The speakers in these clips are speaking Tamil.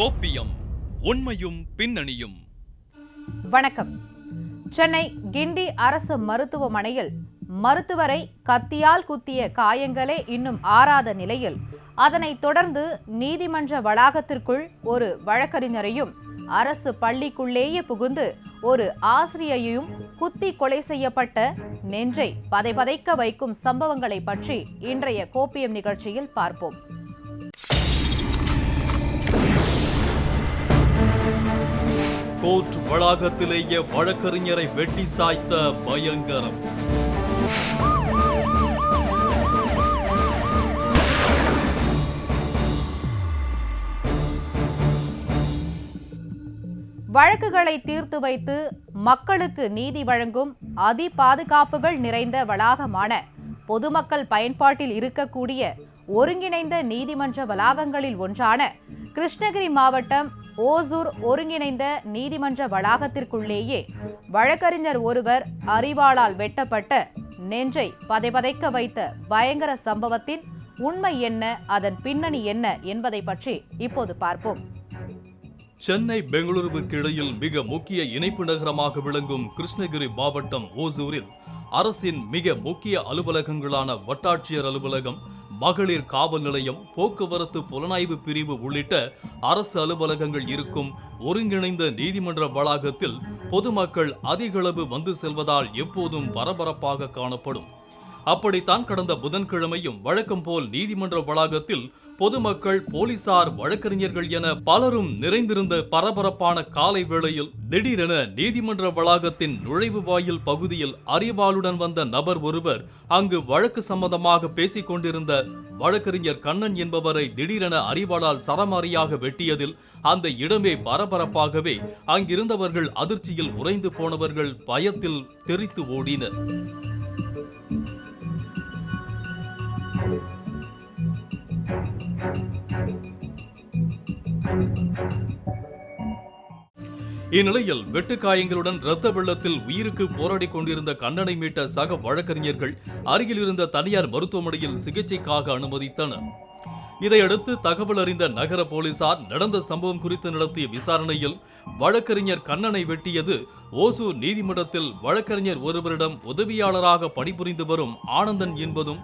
கோப்பியம் உண்மையும் பின்னணியும். வணக்கம். சென்னை கிண்டி அரசு மருத்துவமனையில் மருத்துவரை கத்தியால் குத்திய காயங்களே இன்னும் ஆறாத நிலையில் அதனைத் தொடர்ந்து நீதிமன்ற வளாகத்திற்குள் ஒரு வழக்கறிஞரையும் அரசு பள்ளிக்குள்ளேயே புகுந்து ஒரு ஆசிரியையும் குத்தி கொலை செய்யப்பட்ட நெஞ்சை பதைபதைக்க வைக்கும் சம்பவங்களை பற்றி இன்றைய கோப்பியம் நிகழ்ச்சியில் பார்ப்போம். கோர்ட் வளாகத்திலேயே வழக்கறிஞரை வெட்டி சாய்த்த பயங்கரம். வழக்குகளை தீர்த்து வைத்து மக்களுக்கு நீதி வழங்கும் அதி பாதுகாப்புகள் நிறைந்த வளாகமான பொதுமக்கள் பயன்பாட்டில் இருக்கக்கூடிய ஒருங்கிணைந்த நீதிமன்ற வளாகங்களில் ஒன்றான கிருஷ்ணகிரி மாவட்டம் ஓசூர் ஒருங்கிணைந்த நீதிமன்ற வளாகத்திற்குள்ளேயே வழக்கறிஞர் ஒருவர் அறிவாளால் வெட்டப்பட்ட நெஞ்சை பதைபதைக்க வைத்த பயங்கர சம்பவத்தின் உண்மை என்ன அதன் பின்னணி என்ன என்பதை பற்றி இப்போது பார்ப்போம். சென்னை பெங்களூருவுக்கு இடையில் மிக முக்கிய இணைப்பு நகரமாக விளங்கும் கிருஷ்ணகிரி மாவட்டம் ஓசூரில் அரசின் மிக முக்கிய அலுவலகங்களான வட்டாட்சியர் அலுவலகம் மகளிர் காவல் நிலையம் போக்குவரத்து புலனாய்வு பிரிவு உள்ளிட்ட அரசு அலுவலகங்கள் இருக்கும் ஒருங்கிணைந்த நீதிமன்ற வளாகத்தில் பொதுமக்கள் அதிகளவு வந்து செல்வதால் எப்போதும் பரபரப்பாக காணப்படும். அப்படித்தான் கடந்த புதன்கிழமையும் வழக்கம் போல் நீதிமன்ற வளாகத்தில் பொதுமக்கள் போலீசார் வழக்கறிஞர்கள் என பலரும் நிறைந்திருந்த பரபரப்பான காலை வேளையில் திடீரென நீதிமன்ற வளாகத்தின் நுழைவு வாயில் பகுதியில் அறிவாளுடன் வந்த நபர் ஒருவர் அங்கு வழக்கு சம்பந்தமாக பேசிக் கொண்டிருந்த வழக்கறிஞர் கண்ணன் என்பவரை திடீரென அறிவாளால் சரமாரியாக வெட்டியதில் அந்த இடமே பரபரப்பாகவே அங்கிருந்தவர்கள் அதிர்ச்சியில் உறைந்து போனவர்கள் பயத்தில் தெரித்து ஓடினர். இந்நிலையில் வெட்டுக்காயங்களுடன் இரத்த வெள்ளத்தில் உயிருக்கு போராடி கொண்டிருந்த கண்ணனை மீட்ட சக வழக்கறிஞர்கள் அருகில் இருந்த தனியார் மருத்துவமனையில் சிகிச்சைக்காக அனுமதித்தனர். இதையடுத்து தகவல் அறிந்த நகர போலீசார் நடந்த சம்பவம் குறித்து நடத்திய விசாரணையில் வழக்கறிஞர் கண்ணனை வெட்டியது ஓசூர் நீதிமன்றத்தில் வழக்கறிஞர் ஒருவரிடம் உதவியாளராக பணிபுரிந்து வரும் ஆனந்தன் என்பதும்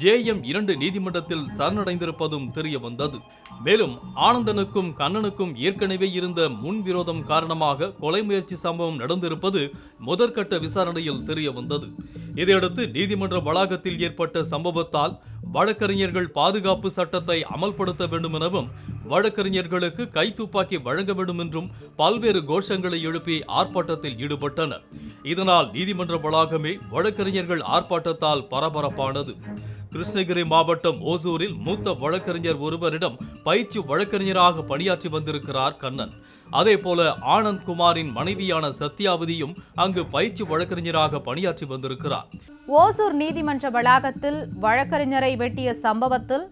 ஜேஎம் இரண்டு நீதிமன்றத்தில் சரணடைந்திருப்பதும் தெரிய வந்தது மேலும் ஆனந்தனுக்கும் கண்ணனுக்கும் ஏற்கனவே இருந்த முன்விரோதம் காரணமாக கொலை முயற்சி சம்பவம் நடந்திருப்பது முதற்கட்ட விசாரணையில் தெரிய வந்தது இதையடுத்து நீதிமன்ற வளாகத்தில் ஏற்பட்ட சம்பவத்தால் வழக்கறிஞர்கள் பாதுகாப்பு சட்டத்தை அமல்படுத்த வேண்டும் எனவும் வழக்கறிஞர்களுக்கு கைத்துப்பாக்கி வழங்க வேண்டும் என்றும் பல்வேறு கோஷங்களை எழுப்பி ஆர்ப்பாட்டத்தில் ஈடுபட்டனர். இதனால் நீதிமன்ற வளாகமே வழக்கறிஞர்கள் ஆர்ப்பாட்டத்தால் பரபரப்பானது. கிருஷ்ணகிரி மாவட்டம் ஓசூரில் மூத்த வழக்கறிஞர் ஒருவரிடம் பயிற்சி வழக்கறிஞராக பணியாற்றி வந்திருக்கிறார் கண்ணன். அதே போல ஆனந்த் குமாரின் மனைவியான சத்யாவதியும் அங்கு பயிற்சி வழக்கறிஞராக பணியாற்றி வந்திருக்கிறார். ஓசூர் நீதிமன்ற வளாகத்தில் வழக்கறிஞரை வெட்டிய சம்பவத்தில்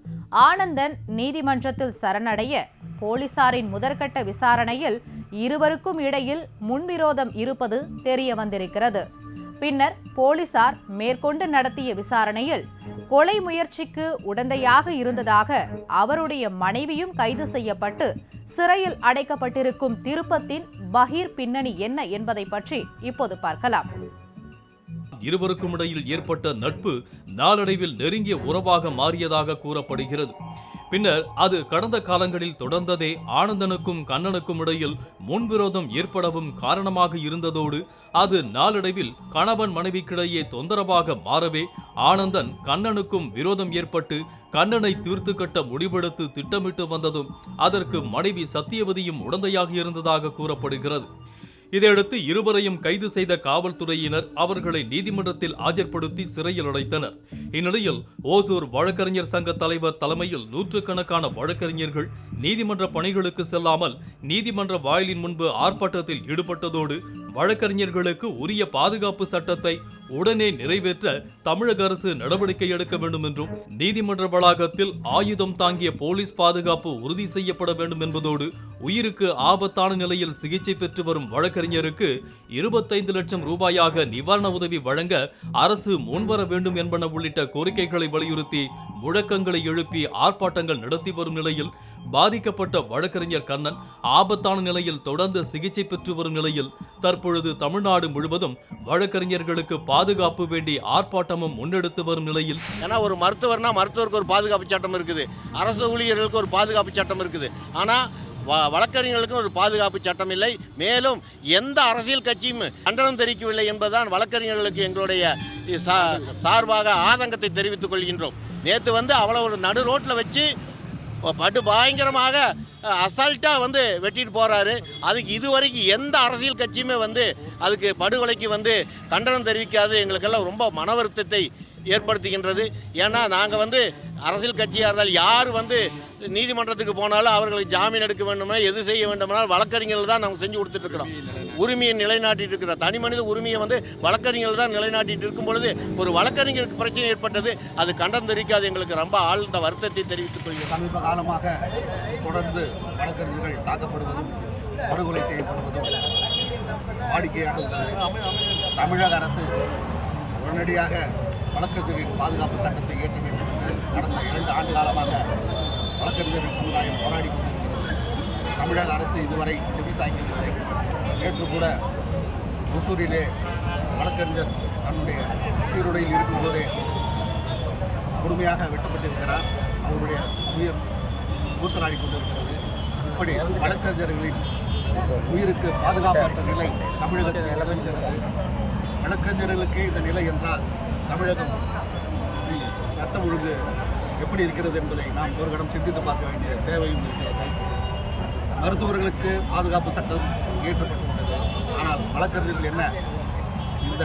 ஆனந்தன் நீதிமன்றத்தில் சரணடைய போலீசாரின் முதற்கட்ட விசாரணையில் இருவருக்கும் இடையில் முன்விரோதம் இருப்பது தெரிய வந்திருக்கிறது பின்னர் போலீசார் மேற்கொண்டு நடத்திய விசாரணையில் கொலை முயற்சிக்கு உடந்தையாக இருந்ததாக அவருடைய மனைவியும் கைது செய்யப்பட்டு சிறையில் அடைக்கப்பட்டிருக்கும் திருப்பத்தின் பகீர் பின்னணி என்ன என்பதை பற்றி இப்போது பார்க்கலாம். இருவருக்கும் இடையில் ஏற்பட்ட நட்பு நாளடைவில் நெருங்கிய உறவாக மாறியதாக கூறப்படுகிறது. பின்னர் அது கடந்த காலங்களில் தொடர்ந்ததே ஆனந்தனுக்கும் கண்ணனுக்கும் இடையில் முன்விரோதம் ஏற்படவும் காரணமாக இருந்ததோடு அது நாளடைவில் கணவன் மனைவிக்கிடையே தொந்தரவாக மாறவே ஆனந்தன் கண்ணனுக்கும் விரோதம் ஏற்பட்டு கண்ணனை தீர்த்து கட்ட முடிவெடுத்து திட்டமிட்டு வந்ததும் அதற்கு மனைவி சத்தியவதியும் உடந்தையாக இருந்ததாக கூறப்படுகிறது. இதையடுத்து இருவரையும் கைது செய்த காவல்துறையினர் அவர்களை நீதிமன்றத்தில் ஆஜர்படுத்தி சிறையில் அடைத்தனர். இந்நிலையில் ஓசூர் வழக்கறிஞர் சங்க தலைவர் தலைமையில் நூற்றுக்கணக்கான வழக்கறிஞர்கள் நீதிமன்ற பணிகளுக்கு செல்லாமல் நீதிமன்ற வாயிலின் முன்பு ஆர்ப்பாட்டத்தில் ஈடுபட்டதோடு வழக்கறிஞர்களுக்கு உரிய பாதுகாப்பு சட்டத்தை உடனே நிறைவேற்ற தமிழக அரசு நடவடிக்கை எடுக்க வேண்டும் என்றும் நீதிமன்ற வளாகத்தில் ஆயுதம் தாங்கிய போலீஸ் பாதுகாப்பு உறுதி செய்யப்பட வேண்டும் என்பதோடு உயிருக்கு ஆபத்தான நிலையில் சிகிச்சை பெற்று வரும் வழக்கறிஞருக்கு இருபத்தைந்து லட்சம் ரூபாயாக நிவாரண உதவி வழங்க அரசு முன்வர வேண்டும் என்பன உள்ளிட்ட கோரிக்கைகளை வலியுறுத்தி முழக்கங்களை எழுப்பி ஆர்ப்பாட்டங்கள் நடத்தி வரும் நிலையில் பாதிக்கப்பட்ட வழக்கறிஞர் கண்ணன் ஆபத்தான நிலையில் தொடர்ந்து சிகிச்சை பெற்று வரும் நிலையில் தற்பொழுது தமிழ்நாடு முழுவதும் வழக்கறிஞர்களுக்கு பாதுகாப்பு வேண்டி ஆர்ப்பாட்டமும் முன்னெடுத்து வரும் நிலையில் ஏன்னா ஒரு மருத்துவர்னா மருத்துவருக்கு ஒரு பாதுகாப்பு சட்டம் இருக்குது. அரசு ஊழியர்களுக்கு ஒரு பாதுகாப்பு சட்டம் இருக்குது. ஆனால் வ வழக்கறிஞர்களுக்கும் ஒரு பாதுகாப்பு சட்டம் இல்லை. மேலும் எந்த அரசியல் கட்சியும் கண்டனம் தெரிவிக்கவில்லை என்பதுதான் வழக்கறிஞர்களுக்கு எங்களுடைய சா- சார்பாக ஆதங்கத்தை தெரிவித்துக் கொள்கின்றோம். நேற்று வந்து அவ்வளோ ஒரு நடு ரோட்டில் வச்சு படு பயங்கரமாக அசால்ட்டாக வந்து வெட்டிட்டு போகிறாரு அதுக்கு இதுவரைக்கும் எந்த அரசியல் கட்சியுமே வந்து அதுக்கு படுகொலைக்கு வந்து கண்டனம் தெரிவிக்காது. எங்களுக்கெல்லாம் ரொம்ப மன வருத்தத்தை ஏற்படுத்துகின்றது. ஏன்னா நாங்கள் வந்து அரசியல் கட்சியாக இருந்தால் யார் வந்து நீதிமன்றத்துக்கு போனாலும் அவர்களுக்கு ஜாமீன் எடுக்க வேண்டுமா எது செய்ய வேண்டுமானால் வழக்கறிஞர்கள் தான் நாங்கள் செஞ்சு கொடுத்துட்டு இருக்கிறோம். உரிமையை நிலைநாட்டிட்டு இருக்கிற தனி மனித உரிமையை வந்து வழக்கறிஞர்கள் தான் நிலைநாட்டிட்டு இருக்கும் பொழுது ஒரு வழக்கறிஞருக்கு பிரச்சனை ஏற்பட்டது அது கண்டந்தரிக்காது. எங்களுக்கு ரொம்ப ஆழ்ந்த வருத்தத்தை தெரிவித்துக் கொள்கிறோம் சமீப காலமாக தொடர்ந்து வழக்கறிஞர்கள் தாக்கப்படுவதும் படுகொலை செய்யப்படுவதும் வாடிக்கையாக உள்ளது. தமிழக அரசு உடனடியாக வழக்கறிஞரின் பாதுகாப்பு சட்டத்தை இயற்ற வேண்டும் என்று கடந்த இரண்டு ஆண்டு காலமாக வழக்கறிஞர்கள் சமுதாயம் போராடி கொண்டிருக்கிறது. தமிழக அரசு இதுவரை செவி சாய்க்கவில்லை. நேற்று கூட ஒசூரிலே வழக்கறிஞர் தன்னுடைய சீருடையில் இருக்கும்போதே கொடுமையாக வெட்டப்பட்டிருக்கிறார். அவருடைய உயிர் பூசலாடி கொண்டிருக்கிறது. இப்படி வழக்கறிஞர்களின் உயிருக்கு பாதுகாப்பற்ற நிலை தமிழகத்தில் நிலவுகிறது. வழக்கறிஞர்களுக்கே இந்த நிலை என்றால் தமிழகம் சட்டம் ஒழுங்கு எப்படி இருக்கிறது என்பதை நாம் ஒரு கடம் சிந்தித்து பார்க்க வேண்டிய தேவையும் இருக்கிறது. மருத்துவர்களுக்கு பாதுகாப்பு சட்டம் ஏற்றப்பட்டுள்ளது ஆனால் வழக்கறிஞர்கள் என்ன? இந்த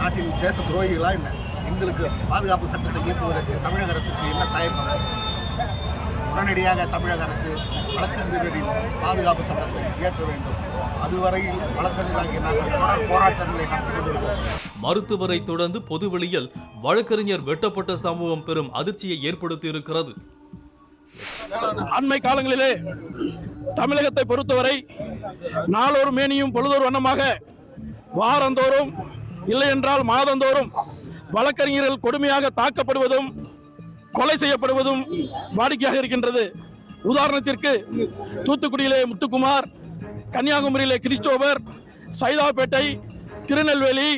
நாட்டின் தேச துரோகிகளா என்ன? எங்களுக்கு பாதுகாப்பு சட்டத்தை இயக்குவதற்கு தமிழக அரசுக்கு என்ன தயக்கம்? உடனடியாக தமிழக அரசு வழக்கறிஞர்களின் பாதுகாப்பு சட்டத்தை இயற்ற வேண்டும். அதுவரையில் வழக்கறிஞராகிய நாங்கள் தொடர் போராட்டங்களை நடத்தி கொண்டிருக்கிறோம் மருத்துவரை தொடர்ந்து பொதுவெளியில் வழக்கறிஞர் வெட்டப்பட்ட சம்பவம் பெரும் அதிர்ச்சியை ஏற்படுத்தியிருக்கிறது. அண்மை காலங்களிலே தமிழகத்தை பொறுத்தவரை நாளொரு மேனியும் பொழுதொரு வண்ணமாக வாரந்தோறும் இல்லை என்றால் மாதந்தோறும் வழக்கறிஞர்கள் கொடுமையாக தாக்கப்படுவதும் கொலை செய்யப்படுவதும் வாடிக்கையாக இருக்கின்றது. உதாரணத்திற்கு தூத்துக்குடியிலே முத்துக்குமார் கன்னியாகுமரியிலே கிறிஸ்டோபர் சைதாப்பேட்டை திருநெல்வேலி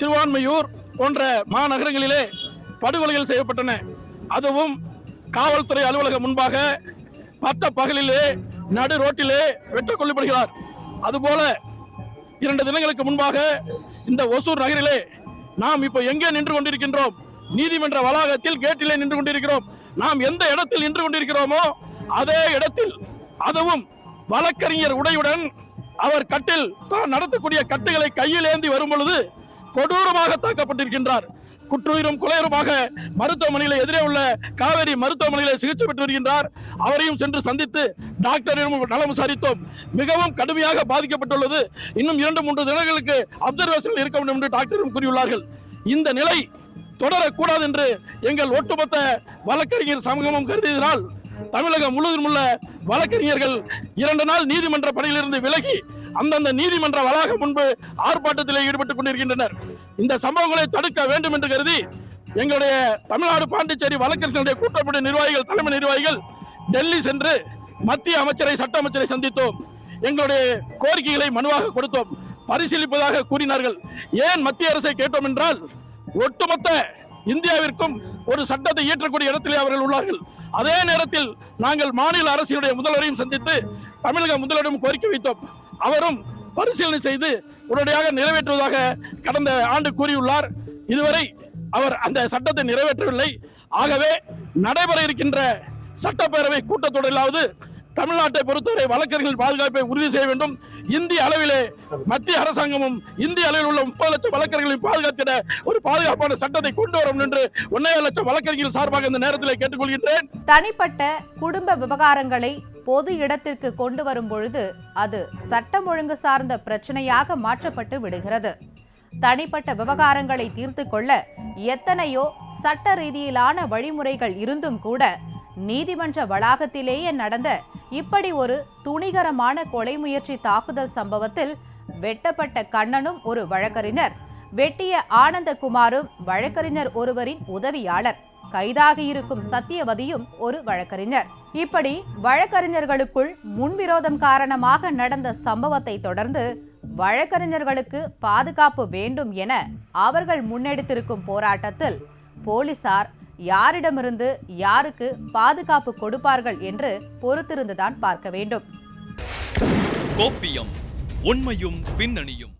திருவான்மையூர் போன்ற மாநகரங்களிலே படுகொலைகள் செய்யப்பட்டன. அதுவும் காவல்துறை அலுவலகம் முன்பாக பத்த பகலிலே நடு ரோட்டிலே வெட்டக் கொல்லப்படுகிறார். அதுபோல இரண்டு தினங்களுக்கு முன்பாக இந்த ஒசூர் நகரிலே நாம் இப்போ எங்கே நின்று கொண்டிருக்கின்றோம்? நீதிமன்ற வளாகத்தில் கேட்டிலே நின்று கொண்டிருக்கிறோம். நாம் எந்த இடத்தில் நின்று கொண்டிருக்கிறோமோ அதே இடத்தில் அதுவும் வழக்கறிஞர் உடையுடன் அவர் கட்டில் தான் நடத்தக்கூடிய கட்டுகளை கையில் ஏந்தி வரும் பொழுது கொடூரமாக தாக்கப்பட்டிருக்கின்றார். குற்றுயிரும் குலையருமாக மருத்துவமனையில் எதிரே உள்ள காவேரி மருத்துவமனையில் சிகிச்சை பெற்று வருகின்றார். அவரையும் சென்று சந்தித்து டாக்டரிடம் நலம் விசாரித்தோம். மிகவும் கடுமையாக பாதிக்கப்பட்டுள்ளது. இன்னும் இரண்டு மூன்று தினங்களுக்கு அப்சர்வேஷனில் இருக்க வேண்டும் என்று டாக்டரும் கூறியுள்ளார்கள். இந்த நிலை தொடரக்கூடாது என்று எங்கள் ஒட்டுமொத்த வழக்கறிஞர் சமூகமும் கருதியதனால் தமிழகம் முழுவதும் உள்ள வழக்கறிஞர்கள் இரண்டு நாள் நீதிமன்ற பணியிலிருந்து விலகி அந்தந்த நீதிமன்ற வளாகம் முன்பு ஆர்ப்பாட்டத்தில் ஈடுபட்டுக் கொண்டிருக்கின்றனர். இந்த சம்பவங்களை தடுக்க வேண்டும் என்று கருதி எங்களுடைய தமிழ்நாடு பாண்டிச்சேரி வழக்கறிஞருடைய கூட்டப்பட்ட நிர்வாகிகள் தலைமை நிர்வாகிகள் டெல்லி சென்று மத்திய அமைச்சரை சட்ட அமைச்சரை சந்தித்தோம். எங்களுடைய கோரிக்கைகளை மனுவாக கொடுத்தோம். பரிசீலிப்பதாக கூறினார்கள். ஏன் மத்திய அரசை கேட்டோம் என்றால் ஒட்டுமொத்த இந்தியாவிற்கும் ஒரு சட்டத்தை இயற்றக்கூடிய இடத்திலே அவர்கள் உள்ளார்கள். அதே நேரத்தில் நாங்கள் மாநில அரசினுடைய முதல்வரையும் சந்தித்து தமிழக முதல்வரிடம் கோரிக்கை வைத்தோம். அவரும் பரிசீலனை செய்து உடனடியாக நிறைவேற்றுவதாக கடந்த ஆண்டு கூறியுள்ளார். இதுவரை அவர் அந்த சட்டத்தை நிறைவேற்றவில்லை. ஆகவே நடைபெற இருக்கின்ற சட்டப்பேரவை கூட்டத்தொடரிலாவது தமிழ்நாட்டை பொறுத்தவரை வழக்கறிஞர்கள் பாதுகாப்பை உறுதி செய்ய வேண்டும். இந்திய அளவிலே மத்திய அரசாங்கமும் இந்திய அளவில் உள்ள முப்பது லட்சம் வழக்கறிஞர்களை பாதுகாத்திட ஒரு பாதுகாப்பான சட்டத்தை கொண்டு வரும் என்று ஒன்னே லட்சம் வழக்கறிஞர்கள் சார்பாக இந்த நேரத்தில் கேட்டுக்கொள்கின்றேன். தனிப்பட்ட குடும்ப விவகாரங்களை பொது இடத்திற்கு கொண்டு வரும் பொழுது அது சட்டம் ஒழுங்கு சார்ந்த பிரச்சனையாக மாற்றப்பட்டு விடுகிறது. தனிப்பட்ட விவகாரங்களை தீர்த்து கொள்ள எத்தனையோ சட்ட ரீதியிலான வழிமுறைகள் இருந்தும் கூட நீதிமன்ற வளாகத்திலேயே நடந்த இப்படி ஒரு துணிகரமான கொலை முயற்சி தாக்குதல் சம்பவத்தில் வெட்டப்பட்ட கண்ணனும் ஒரு வழக்கறிஞர் வெட்டிய ஆனந்தகுமாரும் வழக்கறிஞர் ஒருவரின் உதவியாளர். கைதாகியிருக்கும் சத்தியவதியும் ஒரு வழக்கறிஞர். இப்படி வழக்கறிஞர்களுக்குள் முன்விரோதம் காரணமாக நடந்த சம்பவத்தை தொடர்ந்து வழக்கறிஞர்களுக்கு பாதுகாப்பு வேண்டும் என அவர்கள் முன்னெடுத்திருக்கும் போராட்டத்தில் போலீசார் யாரிடமிருந்து யாருக்கு பாதுகாப்பு கொடுப்பார்கள் என்று பொறுத்திருந்துதான் பார்க்க வேண்டும். கோப்பியம் உண்மையும் பின்னணியும்.